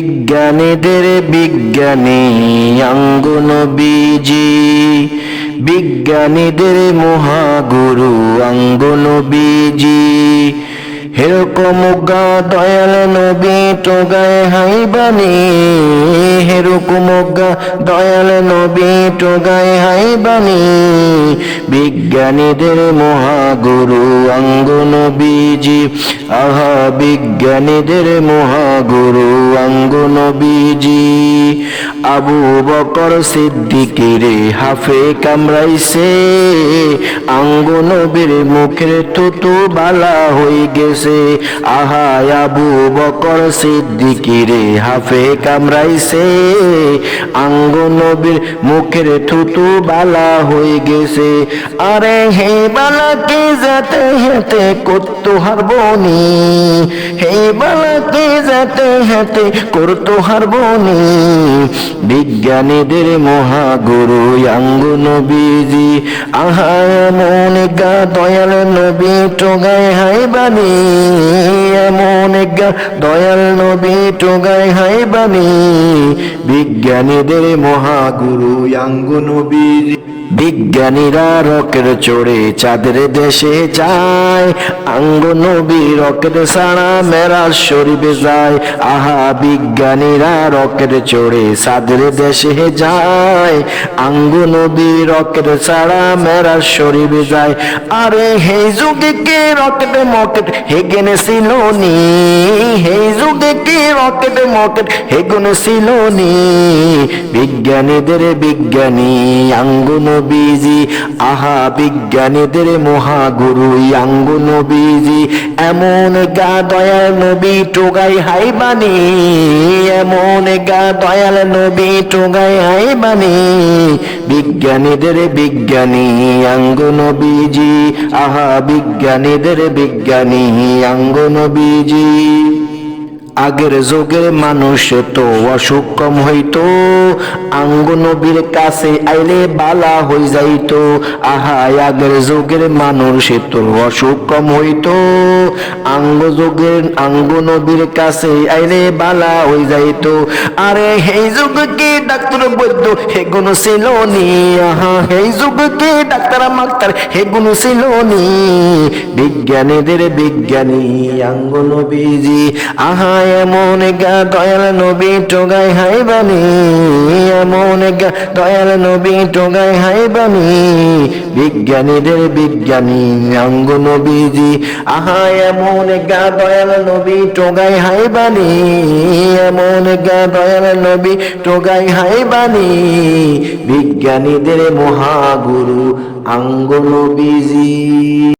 বিজ্ঞানীদের বিজ্ঞানী অঙ্গন বীজি। বিজ্ঞানীদের মহাগুরু অঙ্গন বীজি। হেরকম গা দয়াল নবী টোগায় হাইবানি হেরকম গা দয়াল নবী টোগায় হাইবানি বিজ্ঞানীদের মহাগুরু অঙ্গন বীজি। আহা, বিজ্ঞানীদের মহাগুরু অঙ্গন বীজি আবু বকর সিদ্দিকিরে হাফে কামড়াইছে। আঙ্গনবীর মুখের থুতু বালা হয়ে গেছে। আহা, আবু বকর সিদ্দিকিরে হাফে কামড়াইছে। আঙ্গনবীর মুখের থুতু বালা হয়ে গেছে। আরে হে বালা কি যাতে হেতে করতো হারবনি। হে বালা কি যাতে হেতে করতো হারবনি বিজ্ঞানীদের মহাগুরু আঙ্গু নবীজি আহা গা, দয়াল নবী টোগায় হাইবানি এমন গা, দয়াল নবী টোগায় হাইবানি বিজ্ঞানীদের মহাগুরু আঙ্গু নবীজি। বিজ্ঞানীরা রকেট চড়ে চাঁদের দেশে যায়। আঙ্গ নবী রকেট ছাড়া মেরাজ শরীফে যায়। আহা, বিজ্ঞানীরা রকেট চড়ে চাঁদের দেশে যায়। আঙ্গ নবী রকেট ছাড়া মেরাজ শরীফে যায়। আরে, হে যুগে কে রকেট মকেট? হেগেনে ছিল নি হে যুগে কে রকেট মকেট? হেগনে ছিল নি বিজ্ঞানীদের বিজ্ঞানী আঙ্গ নবীজি, আহা বিজ্ঞানীদের মহাগুরু আঙ্গ নবীজি, এমন গা দয়াল নবী টোগাই হাইবানি এমন গা দয়াল নবী টোগাই হাইবানি বিজ্ঞানীদের বিজ্ঞানী আঙ্গ নবীজি, আহা বিজ্ঞানীদের বিজ্ঞানী আঙ্গ নবীজি। আগের যুগের মানুষ তো অসুখ কম হইতো। আঙ্গ নবীর কাছে আইলে বালা হই যাইতো। আহা, আগের যুগের মানুষ তো অসুখ কম হইতো। আঙ্গ যুগের, আঙ্গ নবীর কাছে আইলে বালা হই যাইতো। আরে সেই যুগ কি ডাক্তার বৈদ্য, হে গুণ ছিল নি। আহা সেই যুগ কি ডাক্তার মাক্তার, হে গুণ ছিল নি। বিজ্ঞানীদের বিজ্ঞানী, আঙ্গ নবীজি। আহা এমন গা, দয়াল নবী টোগায় হাইবানি এমন গা, দয়াল নবী টোগায় হাইবানি বিজ্ঞানীদের বিজ্ঞানী, অঙ্গ নবীজি, আহা, এমন গা, দয়াল নবী টোগায় হাইবানি এমন গা, দয়াল নবী টোগায় হাইবানি বিজ্ঞানীদের মহাগুরু, অঙ্গ নবীজি।